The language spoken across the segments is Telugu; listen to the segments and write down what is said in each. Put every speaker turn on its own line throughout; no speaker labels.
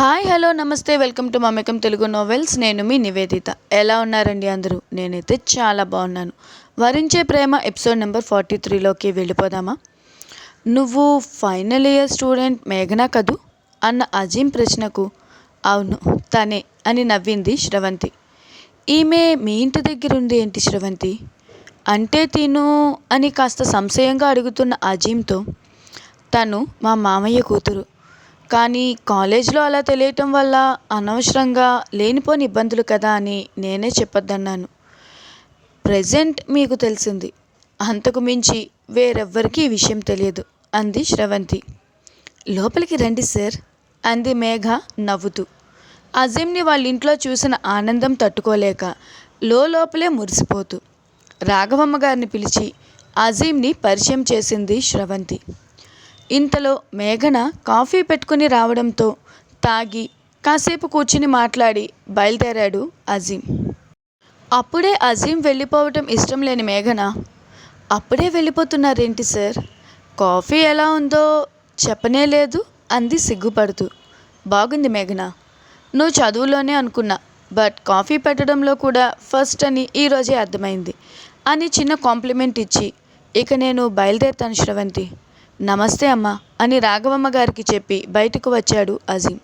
హాయ్ హలో నమస్తే welcome to Mamekam Telugu novels. నేను మీ నివేదిత. ఎలా ఉన్నారండి అందరూ? నేనైతే చాలా బాగున్నాను. వరించే ప్రేమ ఎపిసోడ్ నెంబర్ ఫార్టీ త్రీలోకి వెళ్ళిపోదామా? నువ్వు ఫైనల్ ఇయర్ స్టూడెంట్ మేఘనా కదూ? అన్న అజీం ప్రశ్నకు అవును తనే అని నవ్వింది శ్రవంతి. ఈమె మీ ఇంటి దగ్గర ఉంది ఏంటి శ్రవంతి? అంటే తిను అని కాస్త సంశయంగా అడుగుతున్న అజీంతో తను మా మామయ్య కూతురు. కానీ కాలేజ్లో అలా తెలియటం వల్ల అనవసరంగా లేనిపోని ఇబ్బందులు కదా అని నేనే చెప్పొద్దన్నాను. ప్రజెంట్ మీకు తెలిసింది. అంతకు మించి వేరెవ్వరికీ ఈ విషయం తెలియదు అంది శ్రవంతి. లోపలికి రండి సార్ అంది మేఘ నవ్వుతూ. అజీమ్ని వాళ్ళ ఇంట్లో చూసిన ఆనందం తట్టుకోలేక లోపలే మురిసిపోతూ. రాఘవమ్మ గారిని పిలిచి అజీమ్ని పరిచయం చేసింది శ్రవంతి. ఇంతలో మేఘన కాఫీ పెట్టుకుని రావడంతో తాగి కాసేపు కూర్చుని మాట్లాడి బయలుదేరాడు అజీం అప్పుడే అజీం వెళ్ళిపోవటం ఇష్టం లేని మేఘన అప్పుడే వెళ్ళిపోతున్నారేంటి సార్? కాఫీ ఎలా ఉందో చెప్పనే లేదు అంది సిగ్గుపడుతూ. బాగుంది మేఘన నువ్వు చదువులోనే అనుకున్నా బట్ కాఫీ పెట్టడంలో కూడా ఫస్ట్ అని ఈరోజే అర్థమైంది అని చిన్న కాంప్లిమెంట్ ఇచ్చి ఇక నేను బయలుదేరుతాను శ్రవంతి. నమస్తే అమ్మా అని రాఘవమ్మ గారికి చెప్పి బయటకు వచ్చాడు అజీం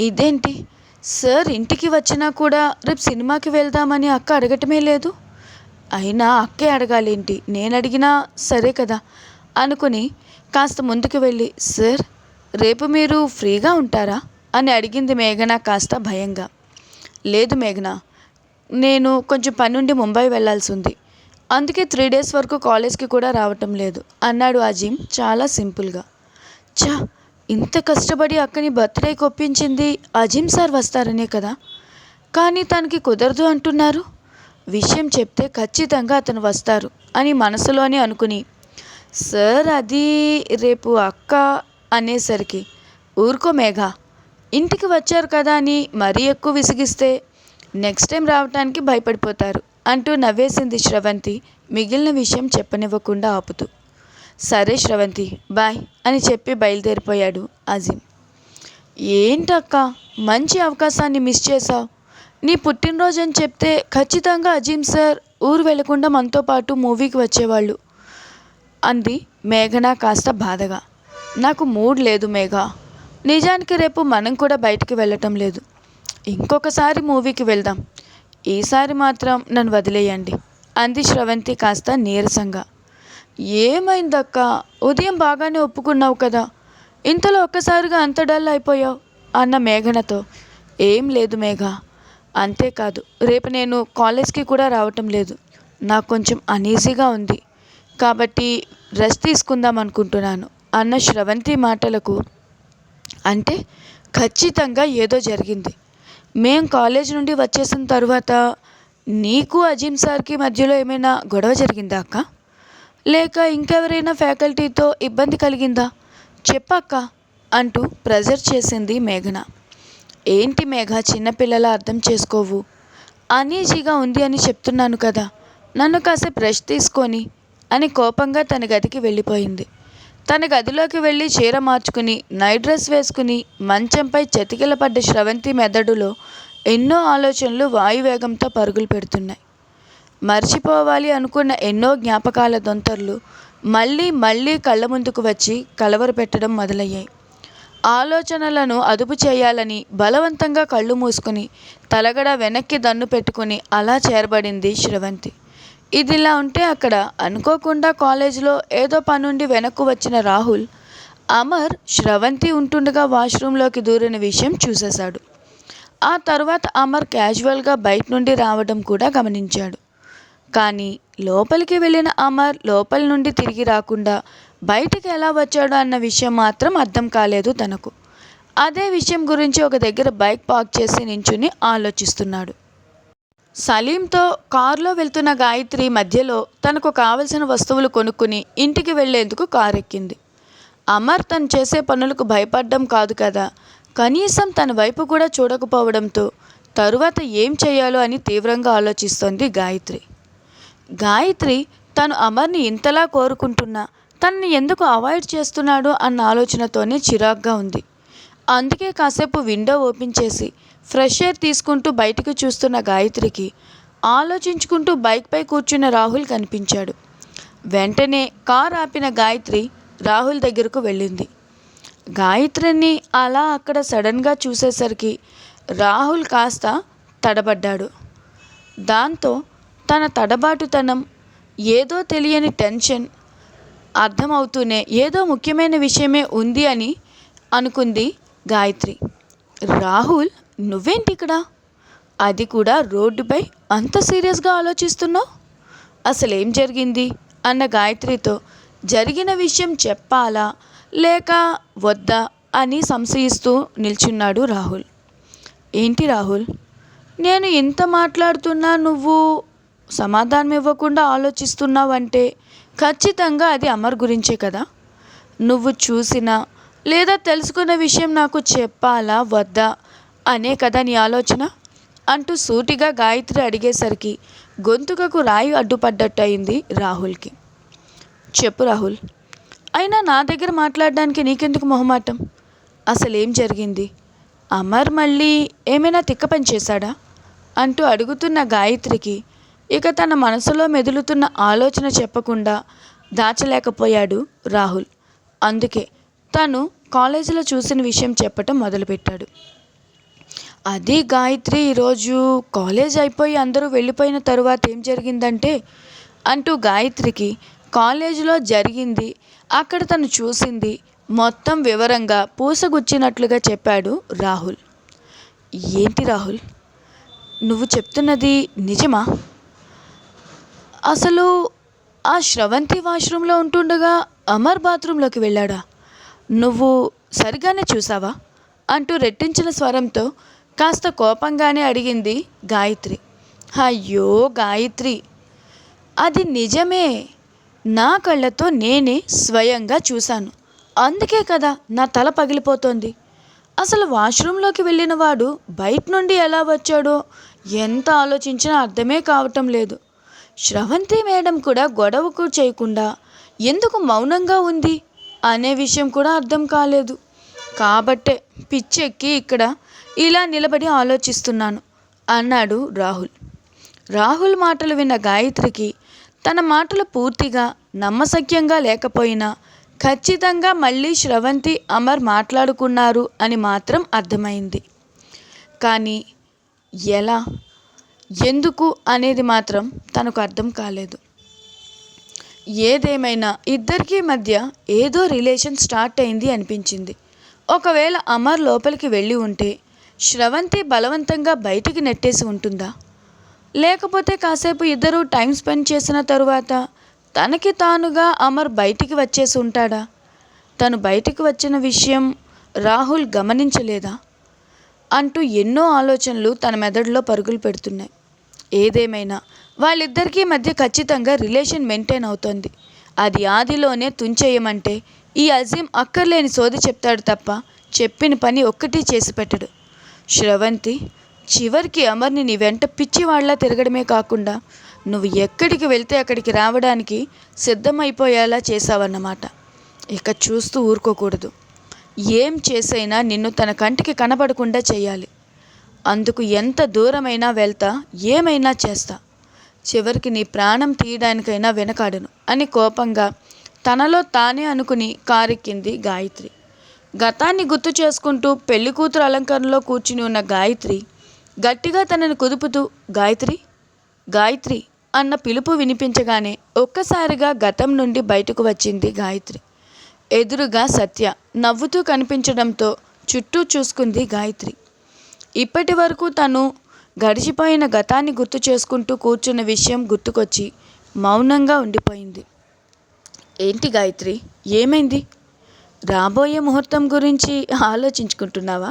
ఇదేంటి? సార్ ఇంటికి వచ్చినా కూడా రేపు సినిమాకి వెళ్దామని అక్క అడగటమే లేదు? అయినా అక్కే అడగాలేంటి? నేను అడిగినా సరే కదా అనుకుని కాస్త ముందుకు వెళ్ళి సార్ రేపు మీరు ఫ్రీగా ఉంటారా? అని అడిగింది మేఘన కాస్త భయంగా. లేదు మేఘన నేను కొంచెం పనుండి ముంబై వెళ్ళాల్సి ఉంది. అందుకే త్రీ డేస్ వరకు కాలేజ్కి కూడా రావటం లేదు. అన్నాడు అజీం చాలా సింపుల్గా చా ఇంత కష్టపడి అక్కని బర్త్డేకి ఒప్పించింది అజీం సార్ వస్తారనే కదా. కానీ తనకి కుదరదు అంటున్నారు. విషయం చెప్తే ఖచ్చితంగా అతను వస్తారు అని మనసులోనే అనుకుని సార్ అది రేపు అక్క అనేసరికి ఊరుకో మేఘ ఇంటికి వచ్చారు కదా అని మరీ ఎక్కువ విసిగిస్తే నెక్స్ట్ టైం రావటానికి భయపడిపోతారు అంటూ నవ్వేసింది శ్రవంతి. మిగిలిన విషయం చెప్పనివ్వకుండా ఆపుతూ సరే శ్రవంతి బాయ్ అని చెప్పి బయలుదేరిపోయాడు అజీమ్. ఏంటక్క మంచి అవకాశాన్ని మిస్ చేశావు. నీ పుట్టినరోజు అని చెప్తే ఖచ్చితంగా అజీం సార్ ఊరు వెళ్ళకుండా మనతో పాటు మూవీకి వచ్చేవాళ్ళు అంది మేఘన కాస్త బాధగా. నాకు మూడ్ లేదు మేఘ. నిజానికి రేపు మనం కూడా బయటికి వెళ్ళటం లేదు. ఇంకొకసారి మూవీకి వెళ్దాం. ఈసారి మాత్రం నన్ను వదిలేయండి. అంది శ్రవంతి కాస్త నీరసంగా. ఏమైందక్క? ఉదయం బాగానే ఒప్పుకున్నావు కదా. ఇంతలో ఒక్కసారిగా అంత డల్ అయిపోయావు? అన్న మేఘనతో. ఏం లేదు మేఘ. అంతేకాదు రేపు నేను కాలేజ్కి కూడా రావటం లేదు. నాకు కొంచెం అనీజీగా ఉంది. కాబట్టి రెస్ట్ తీసుకుందాం అనుకుంటున్నాను. అన్న శ్రవంతి మాటలకు. అంటే ఖచ్చితంగా ఏదో జరిగింది. మేం కాలేజ్ నుండి వచ్చేసిన తర్వాత నీకు అజీం సార్కి మధ్యలో ఏమైనా గొడవ జరిగిందా అక్క? లేక ఇంకెవరైనా ఫ్యాకల్టీతో ఇబ్బంది కలిగిందా? చెప్పక్క అంటూ ప్రెజర్ చేసింది మేఘన. ఏంటి మేఘ చిన్నపిల్లల అర్థం చేసుకోవు? అనీజీగా ఉంది అని చెప్తున్నాను కదా నన్ను కాసేపు రెస్ట్ తీసుకొని అని కోపంగా తన గదికి వెళ్ళిపోయింది. తన గదిలోకి వెళ్ళి చీర మార్చుకుని నైట్ డ్రెస్ వేసుకుని మంచంపై చతికిల పడ్డ శ్రవంతి మెదడులో ఎన్నో ఆలోచనలు వాయువేగంతో పరుగులు పెడుతున్నాయి. మర్చిపోవాలి అనుకున్న ఎన్నో జ్ఞాపకాల దొంతర్లు మళ్ళీ మళ్ళీ కళ్ళ ముందుకు వచ్చి కలవరు పెట్టడం మొదలయ్యాయి. ఆలోచనలను అదుపు చేయాలని బలవంతంగా కళ్ళు మూసుకుని తలగడ వెనక్కి దన్ను పెట్టుకుని అలా చేరబడింది శ్రవంతి ఇదిలా ఉంటే అక్కడ అనుకోకుండా కాలేజీలో ఏదో పనుండి వెనక్కు వచ్చిన రాహుల్ అమర్ శ్రవంతి ఉంటుండగా వాష్రూంలోకి దూరిన విషయం చూసేశాడు. ఆ తర్వాత అమర్ క్యాజువల్గా బయట నుండి రావడం కూడా గమనించాడు. కానీ లోపలికి వెళ్ళిన అమర్ లోపల నుండి తిరిగి రాకుండా బయటికి ఎలా వచ్చాడో అన్న విషయం మాత్రం అర్థం కాలేదు తనకు. అదే విషయం గురించి ఒక దగ్గర బైక్ పార్క్ చేసి నించుని ఆలోచిస్తున్నాడు. సలీంతో కారులో వెళ్తున్న గాయత్రి మధ్యలో తనకు కావలసిన వస్తువులు కొనుక్కుని ఇంటికి వెళ్ళేందుకు కారు ఎక్కింది అమర్ తను చేసే పనులకు భయపడ్డం కాదు కదా. కనీసం తన వైపు కూడా చూడకపోవడంతో తరువాత ఏం చేయాలో అని తీవ్రంగా ఆలోచిస్తోంది గాయత్రి. గాయత్రి తను అమర్ని ఇంతలా కోరుకుంటున్నా తనని ఎందుకు అవాయిడ్ చేస్తున్నాడు అన్న ఆలోచనతోనే చిరాగ్గా ఉంది. అందుకే కాసేపు విండో ఓపెన్ చేసి ఫ్రెష్ ఎయిర్ తీసుకుంటూ బయటకు చూస్తున్న గాయత్రికి ఆలోచించుకుంటూ బైక్పై కూర్చున్న రాహుల్ కనిపించాడు. వెంటనే కార్ ఆపిన గాయత్రి రాహుల్ దగ్గరకు వెళ్ళింది. గాయత్రిని అలా అక్కడ సడన్గా చూసేసరికి రాహుల్ కాస్త తడబడ్డాడు. దాంతో తన తడబాటుతనం ఏదో తెలియని టెన్షన్ అర్థమవుతూనే ఏదో ముఖ్యమైన విషయమే ఉంది అని అనుకుంది గాయత్రి. రాహుల్ నువ్వేంటి ఇక్కడ? అది కూడా రోడ్డుపై అంత సీరియస్గా ఆలోచిస్తున్నావు? అసలేం జరిగింది? అన్న గాయత్రితో జరిగిన విషయం చెప్పాలా? లేక వద్దా అని సంశయిస్తూ నిల్చున్నాడు రాహుల్. ఏంటి రాహుల్? నేను ఎంత మాట్లాడుతున్నా నువ్వు సమాధానం ఇవ్వకుండా ఆలోచిస్తున్నావంటే ఖచ్చితంగా అది అమర్ గురించే కదా? నువ్వు చూసిన లేదా తెలుసుకున్న విషయం నాకు చెప్పాలా? వద్దా? అనే కదా నీ ఆలోచన? అంటూ సూటిగా గాయత్రి అడిగేసరికి గొంతుకకు రాయి అడ్డుపడ్డట్టు అయింది రాహుల్కి. చెప్పు రాహుల్ అయినా నా దగ్గర మాట్లాడడానికి నీకెందుకు మొహమాటం? అసలు ఏం జరిగింది? అమర్ మళ్ళీ ఏమైనా తిక్క పని చేశాడా? అంటూ అడుగుతున్న గాయత్రికి ఇక తన మనసులో మెదులుతున్న ఆలోచన చెప్పకుండా దాచలేకపోయాడు రాహుల్. అందుకే తను కాలేజీలో చూసిన విషయం చెప్పటం మొదలుపెట్టాడు. అది గాయత్రి ఈరోజు కాలేజ్ అయిపోయి అందరూ వెళ్ళిపోయిన తరువాత ఏం జరిగిందంటే అంటూ గాయత్రికి కాలేజీలో జరిగింది అక్కడ తను చూసింది మొత్తం వివరంగా పూసగుచ్చినట్లుగా చెప్పాడు రాహుల్. ఏంటి రాహుల్? నువ్వు చెప్తున్నది నిజమా? అసలు ఆ శ్రవంతి వాష్రూమ్లో ఉంటుండగా అమర్ బాత్రూంలోకి వెళ్ళాడా? నువ్వు సరిగానే చూసావా? అంటూ రెట్టించిన స్వరంతో కాస్త కోపంగానే అడిగింది గాయత్రి. అయ్యో గాయత్రి అది నిజమే. నా కళ్ళతో నేనే స్వయంగా చూశాను. అందుకే కదా నా తల పగిలిపోతోంది. అసలు వాష్రూమ్లోకి వెళ్ళిన వాడు బయట నుండి ఎలా వచ్చాడో ఎంత ఆలోచించినా అర్థమే కావటం లేదు. శ్రవంతి మేడం కూడా గొడవకు చేయకుండా ఎందుకు మౌనంగా ఉంది అనే విషయం కూడా అర్థం కాలేదు. కాబట్టే పిచ్చెక్కి ఇక్కడ ఇలా నిలబడి ఆలోచిస్తున్నాను అన్నాడు రాహుల్. రాహుల్ మాటలు విన్న గాయత్రికి తన మాటలు పూర్తిగా నమ్మశక్యంగా లేకపోయినా ఖచ్చితంగా మళ్ళీ శ్రవంతి అమర్ మాట్లాడుకున్నారు అని మాత్రం అర్థమైంది. కానీ ఎలా ఎందుకు అనేది మాత్రం తనకు అర్థం కాలేదు. ఏదేమైనా ఇద్దరికీ మధ్య ఏదో రిలేషన్ స్టార్ట్ అయింది అనిపించింది. ఒకవేళ అమర్ లోపలికి వెళ్ళి ఉంటే శ్రవంతి బలవంతంగా బయటికి నెట్టేసి ఉంటుందా? లేకపోతే కాసేపు ఇద్దరు టైం స్పెండ్ చేసిన తరువాత తనకి తానుగా అమర్ బయటికి వచ్చేసి ఉంటాడా? తను బయటికి వచ్చిన విషయం రాహుల్ గమనించలేదా? అంటూ ఎన్నో ఆలోచనలు తన మెదడులో పరుగులు పెడుతున్నాయి. ఏదేమైనా వాళ్ళిద్దరికీ మధ్య ఖచ్చితంగా రిలేషన్ మెయింటైన్ అవుతుంది. అది ఆదిలోనే తుంచేయమంటే ఈ అజీం అక్కర్లేని సోది చెప్తాడు తప్ప చెప్పిన పని ఒక్కటి చేసి పెట్టడు. శ్రవంతి చివరికి అమర్ని నీ వెంట పిచ్చివాళ్ళా తిరగడమే కాకుండా నువ్వు ఎక్కడికి వెళ్తే అక్కడికి రావడానికి సిద్ధమైపోయేలా చేశావన్నమాట. ఇక చూస్తూ ఊరుకోకూడదు. ఏం చేసైనా నిన్ను తన కంటికి కనపడకుండా చేయాలి. అందుకు ఎంత దూరమైనా వెళ్తా ఏమైనా చేస్తా. చివరికి నీ ప్రాణం తీయడానికైనా వెనకాడను అని కోపంగా తనలో తానే అనుకుని కారెక్కింది గాయత్రి. గతాన్ని గుర్తు చేసుకుంటూ పెళ్ళి కూతురు అలంకరణలో కూర్చుని ఉన్న గాయత్రి గట్టిగా తనని కుదుపుతూ గాయత్రి గాయత్రి అన్న పిలుపు వినిపించగానే ఒక్కసారిగా గతం నుండి బయటకు వచ్చింది గాయత్రి. ఎదురుగా సత్య నవ్వుతూ కనిపించడంతో చుట్టూ చూసుకుంది గాయత్రి. ఇప్పటి వరకు తను గడిచిపోయిన గతాన్ని గుర్తు చేసుకుంటూ కూర్చున్న విషయం గుర్తుకొచ్చి మౌనంగా ఉండిపోయింది. ఏంటి గాయత్రి? ఏమైంది? రాబోయే ముహూర్తం గురించి ఆలోచించుకుంటున్నావా?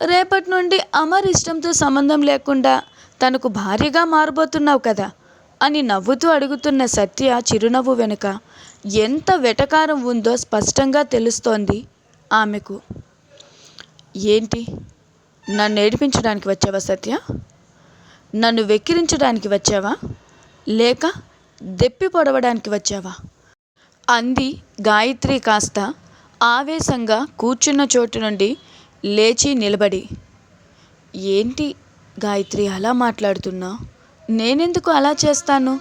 రేపటి నుండి అమర్ ఇష్టంతో సంబంధం లేకుండా తనకు భార్యగా మారబోతున్నావు కదా అని నవ్వుతూ అడుగుతున్న సత్య చిరునవ్వు వెనుక ఎంత వెటకారం ఉందో స్పష్టంగా తెలుస్తోంది ఆమెకు. ఏంటి? నన్ను ఏడిపించడానికి వచ్చావా సత్య? నన్ను వెక్కిరించడానికి వచ్చావా? లేక దెప్పి పొడవడానికి వచ్చావా? అంది గాయత్రి కాస్త ఆవేశంగా కూర్చున్న చోటు నుండి లేచి నిలబడి ఏంటి గాయత్రి అలా మాట్లాడుతున్నా? నేనెందుకు అలా చేస్తాను?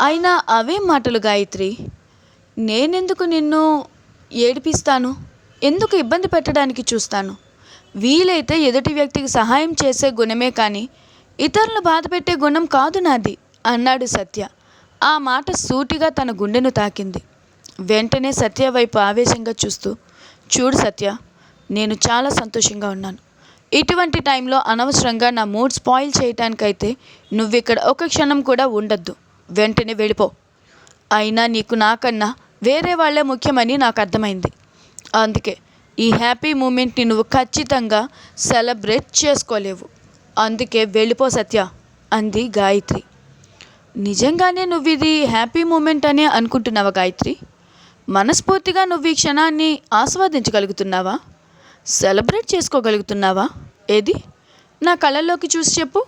అయినా అవే మాటలు గాయత్రి. నేనెందుకు నిన్ను ఏడిపిస్తాను? ఎందుకు ఇబ్బంది పెట్టడానికి చూస్తాను? వీలైతే ఎదుటి వ్యక్తికి సహాయం చేసే గుణమే కానీ ఇతరులు బాధపెట్టే గుణం కాదు నాది అన్నాడు సత్య. ఆ మాట సూటిగా తన గుండెను తాకింది. వెంటనే సత్య వైపు ఆవేశంగా చూస్తూ చూడు సత్య నేను చాలా సంతోషంగా ఉన్నాను. ఇటువంటి టైంలో అనవసరంగా నా మూడ్ స్పాయిల్ చేయటానికైతే నువ్వు ఇక్కడ ఒక క్షణం కూడా ఉండొద్దు. వెంటనే వెళ్ళిపో. అయినా నీకు నాకన్నా వేరే వాళ్ళే ముఖ్యమని నాకు అర్థమైంది. అందుకే ఈ హ్యాపీ మూమెంట్ని నువ్వు ఖచ్చితంగా సెలబ్రేట్ చేసుకోలేవు. అందుకే వెళ్ళిపో సత్య అంది గాయత్రి. నిజంగానే నువ్వు ఇది హ్యాపీ మూమెంట్ అనే అనుకుంటున్నావా గాయత్రి? మనస్ఫూర్తిగా నువ్వు ఈ క్షణాన్ని ఆస్వాదించగలుగుతున్నావా? సెలబ్రేట్ చేసుకోగలుగుతున్నావా? ఏది? నా కళ్ళల్లోకి చూసి చెప్పు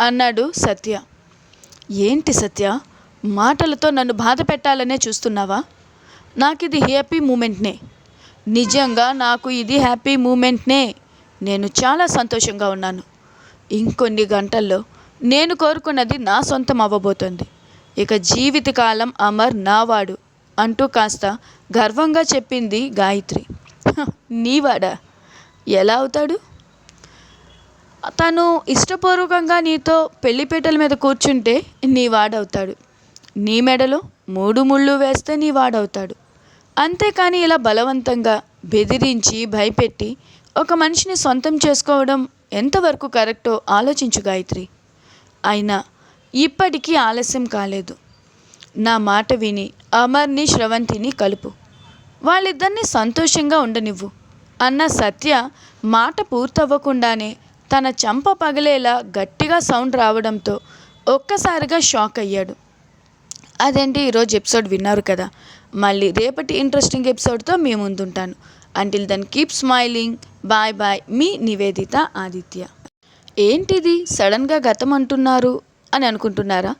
అన్నాడు సత్య. ఏంటి సత్య? మాటలతో నన్ను బాధ పెట్టాలనే చూస్తున్నావా? నాకు ఇది హ్యాపీ మూమెంట్నే. నిజంగా నాకు ఇది హ్యాపీ మూమెంట్నే. నేను చాలా సంతోషంగా ఉన్నాను. ఇంకొన్ని గంటల్లో నేను కోరుకున్నది నా సొంతం అవ్వబోతోంది. ఇక జీవితకాలం అమర్ నావాడు. అంటూ కాస్త గర్వంగా చెప్పింది గాయత్రి. నీవాడా? ఎలా అవుతాడు? తను ఇష్టపూర్వకంగా నీతో పెళ్ళిపేటల మీద కూర్చుంటే నీ వాడవుతాడు నీ మెడలో మూడు ముళ్ళు వేస్తే నీ వాడవుతాడు అంతేకాని ఇలా బలవంతంగా బెదిరించి భయపెట్టి ఒక మనిషిని సొంతం చేసుకోవడం ఎంతవరకు కరెక్టో ఆలోచించు గాయత్రి. అయినా ఇప్పటికీ ఆలస్యం కాలేదు. నా మాట విని అమర్ని శ్రవంతిని కలుపు. వాళ్ళిద్దరిని సంతోషంగా ఉండనివ్వు. అన్న సత్య మాట పూర్తవ్వకుండానే తన చంప పగలేలా గట్టిగా సౌండ్ రావడంతో ఒక్కసారిగా షాక్ అయ్యాడు. అదేంటి ఈరోజు ఎపిసోడ్ విన్నారు కదా. మళ్ళీ రేపటి ఇంట్రెస్టింగ్ ఎపిసోడ్తో మీ ముందుంటాను. Until then keep smiling bye bye మీ నివేదిత ఆదిత్య. ఏంటిది? సడన్గా గతం అంటున్నారు అని అనుకుంటున్నారా?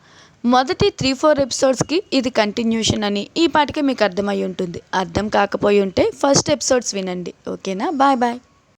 మొదటి త్రీ ఫోర్ ఎపిసోడ్స్కి ఇది కంటిన్యూషన్ అని. ఈ పాటికే మీకు అర్థమై ఉంటుంది. అర్థం కాకపోయి ఉంటే ఫస్ట్ ఎపిసోడ్స్ వినండి. ఓకేనా? Bye bye